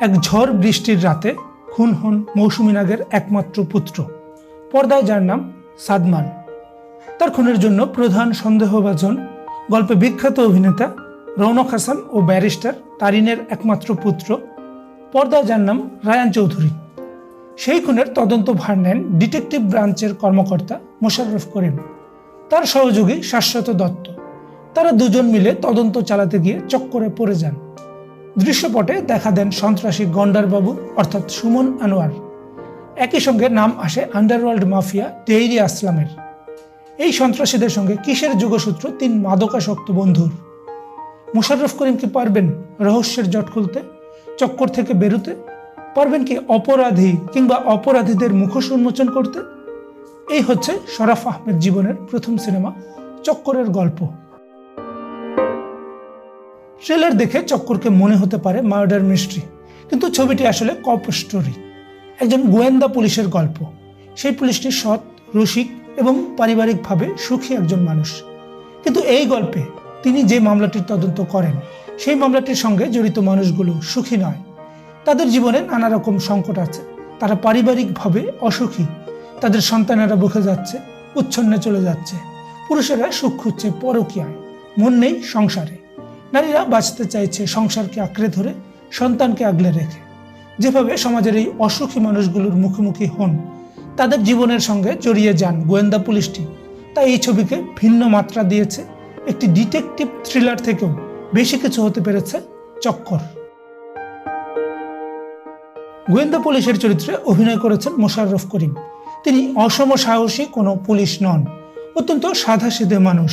এক ঝড় বৃষ্টির রাতে খুন হন মৌসুমী নাগের একমাত্র পুত্র। পর্দায় যার নাম সাদমান। তার খুনের জন্য প্রধান সন্দেহভাজন, গল্পে বিখ্যাত অভিনেতা রৌনক হাসান ও ব্যারিস্টার তারিনের একমাত্র পুত্র, পর্দায় যার নাম রায়ান চৌধুরী। সেই খুনের তদন্ত ভার নেন ডিটেকটিভ ব্রাঞ্চের কর্মকর্তা মোশাররফ করিম। তার সহযোগী শাশ্বত দত্ত। তারা দুজন মিলে তদন্ত চালাতে গিয়ে চক্করে পড়ে যান। দৃশ্যপটে দেখা দেন সন্ত্রাসী গন্ডারবাবু, অর্থাৎ সুমন আনোয়ার। একই সঙ্গে নাম আসে আন্ডারওয়ার্ল্ড মাফিয়া টেইরি আসলামের। এই সন্ত্রাসীদের সঙ্গে কিসের যোগসূত্র? তিন মাদকাসক্ত বন্ধুর। মুশাররফ করিম কি পারবেন রহস্যের জট খুলতে, চক্কর থেকে বেরোতে? পারবেন কি অপরাধী কিংবা অপরাধীদের মুখোশ উন্মোচন করতে? এই হচ্ছে শরাফ আহমেদ জীবনের প্রথম সিনেমা, চক্করের গল্প। ট্রেলার দেখে চক্করকে মনে হতে পারে মার্ডার মিস্ট্রি কিন্তু ছবিটি আসলে কপ স্টোরি একজন গোয়েন্দা পুলিশের গল্প। সেই পুলিশটি সৎ, রসিক এবং পারিবারিকভাবে সুখী একজন মানুষ। কিন্তু এই গল্পে তিনি যে মামলাটির তদন্ত করেন, সেই মামলাটির সঙ্গে জড়িত মানুষগুলো সুখী নয়। তাদের জীবনে নানা রকম সংকট আছে। তারা পারিবারিকভাবে অসুখী। তাদের সন্তানেরা বুকে যাচ্ছে, উচ্ছন্নে চলে যাচ্ছে। পুরুষেরা সুখ খুঁজছে পরকীয়ায়। মন নেই সংসারে। নারীরা বাঁচতে চাইছে সংসারকে আঁকড়ে ধরে, সন্তানকে আগলে রেখে। যেভাবে সমাজের এই অসুখী মানুষগুলোর মুখোমুখি হন, তাদের জীবনের সঙ্গে জড়িয়ে যান গোয়েন্দা পুলিশটি। তাই এই ছবিকে ভিন্ন মাত্রা দিয়েছে। একটি ডিটেকটিভ থ্রিলার থেকেও বেশি কিছু হতে পেরেছে চক্কর। গোয়েন্দা পুলিশের চরিত্রে অভিনয় করেছেন মোশাররফ করিম। তিনি অসম সাহসী কোনো পুলিশ নন, অত্যন্ত সাধাসিধে মানুষ।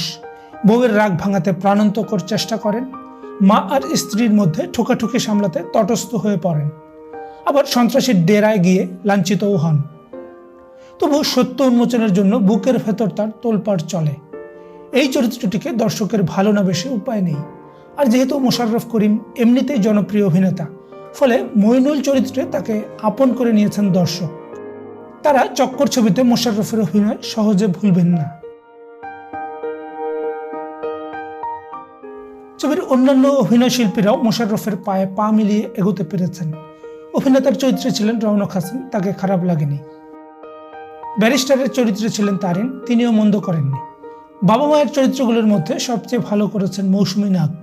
বউয়ের রাগ ভাঙাতে প্রাণান্তকর চেষ্টা করেন। মা আর স্ত্রীর মধ্যে ঠোকাঠুকি সামলাতে তটস্থ হয়ে পড়েন। আবার সন্ত্রাসীর ডেরায় গিয়ে লাঞ্ছিতও হন। তবু সত্য উন্মোচনের জন্য বুকের ভেতর তার তোলপাড় চলে। এই চরিত্রটিকে দর্শকের ভালো না বেশি উপায় নেই। আর যেহেতু মোশাররফ করিম এমনিতেই জনপ্রিয় অভিনেতা, ফলে মইনুল চরিত্রে তাকে আপন করে নিয়েছেন দর্শক। তারা চক্কর ছবিতে মোশাররফের অভিনয় সহজে ভুলবেন না। ছবির অন্যান্য অভিনয় শিল্পীরাও মোশাররফের পায়ে পা মিলিয়ে এগোতে পেরেছেন। অভিনেতার চরিত্রে ছিলেন রৌনক হাসান, তাকে খারাপ লাগেনি। ব্যারিস্টারের চরিত্রে ছিলেন তারিন, তিনিও মন্দ করেননি। বাবা মায়ের চরিত্রগুলোর মধ্যে সবচেয়ে ভালো করেছেন মৌসুমী নাগ।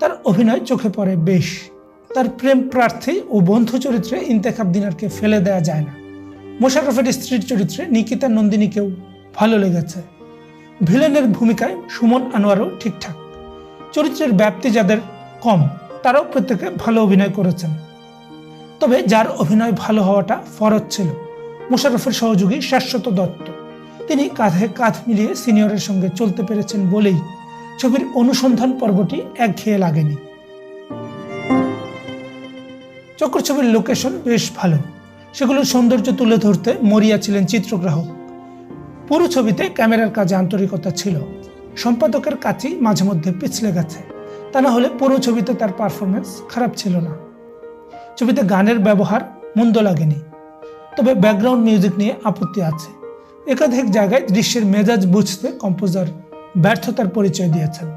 তার অভিনয় চোখে পড়ে বেশ। তার প্রেম প্রার্থী ও বন্ধু চরিত্রে ইন্তেখাব দিনারকে ফেলে দেওয়া যায় না। মোশাররফের স্ত্রীর চরিত্রে নিকিতা নন্দিনীকেও ভালো লেগেছে। ভিলেনের ভূমিকায় সুমন আনোয়ারও ঠিকঠাক। চরিত্রের ব্যাপ্তি যাদের কম, তারাও প্রত্যেকে ভালো অভিনয় করেছেন। তবে যার অভিনয় ভালো হওয়াটা ফরজ ছিল, মোশাররফের সহযোগী শাশ্বত দত্ত। তিনি কাঁধে কাঁধ মিলিয়ে সিনিয়রের সঙ্গে চলতে পেরেছেন বলেই ছবির অনুসন্ধান পর্বটি একঘেয়ে লাগেনি। চক্র ছবির লোকেশন বেশ ভালো। সেগুলোর সৌন্দর্য তুলে ধরতে মরিয়া ছিলেন চিত্রগ্রাহক। পুরো ছবিতে ক্যামেরার কাজে আন্তরিকতা ছিল। সম্পাদকের কাছেই মাঝে মধ্যে পিছলে গেছে। তা না হলে পুরো ছবিতে তার পারফরমেন্স খারাপ ছিল না। ছবিতে গানের ব্যবহার মন্দ লাগেনি। তবে ব্যাকগ্রাউন্ড মিউজিক নিয়ে আপত্তি আছে। একাধিক জায়গায় দৃশ্যের মেজাজ বুঝতে কম্পোজার ব্যর্থতার পরিচয় দিয়েছেন।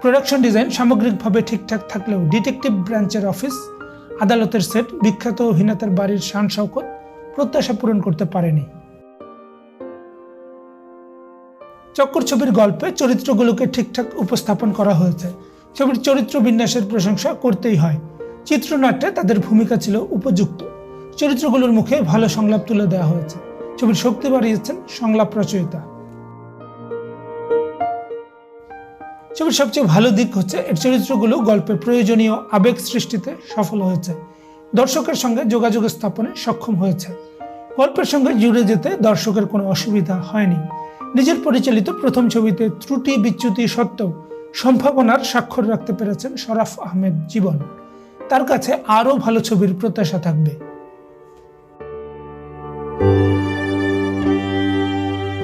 প্রোডাকশন ডিজাইন সামগ্রিকভাবে ঠিকঠাক থাকলেও ডিটেকটিভ ব্রাঞ্চের অফিস আদালতের সেট বিখ্যাত অভিনেতার বাড়ির শান শওকত প্রত্যাশা পূরণ করতে পারেনি। চক্কর ছবির গল্পে চরিত্রগুলোকে ঠিকঠাক উপস্থাপন করা হয়েছে। ছবির চরিত্র বিন্যাসের প্রশংসা করতেই হয়। চিত্রনাট্যে তাদের ভূমিকা ছিল উপযুক্ত। চরিত্রগুলোর মুখে ভালো সংলাপ তুলে দেওয়া হয়েছে। ছবির শক্তি বাড়িয়েছেন সংলাপ রচয়িতা। ছবির সবচেয়ে ভালো দিক হচ্ছে, এর চরিত্রগুলো গল্পে প্রয়োজনীয় আবেগ সৃষ্টিতে সফল হয়েছে। দর্শকের সঙ্গে যোগাযোগ স্থাপনে সক্ষম হয়েছে। গল্পের সঙ্গে জুড়ে যেতে দর্শকের কোনো অসুবিধা হয়নি। নিজের পরিচালিত প্রথম ছবিতে ত্রুটি বিচ্যুতি সত্ত্বেও সম্ভাবনার স্বাক্ষর রাখতে পেরেছেন শরাফ আহমেদ জীবন। তার কাছে আরও ভালো ছবির প্রত্যাশা থাকবে।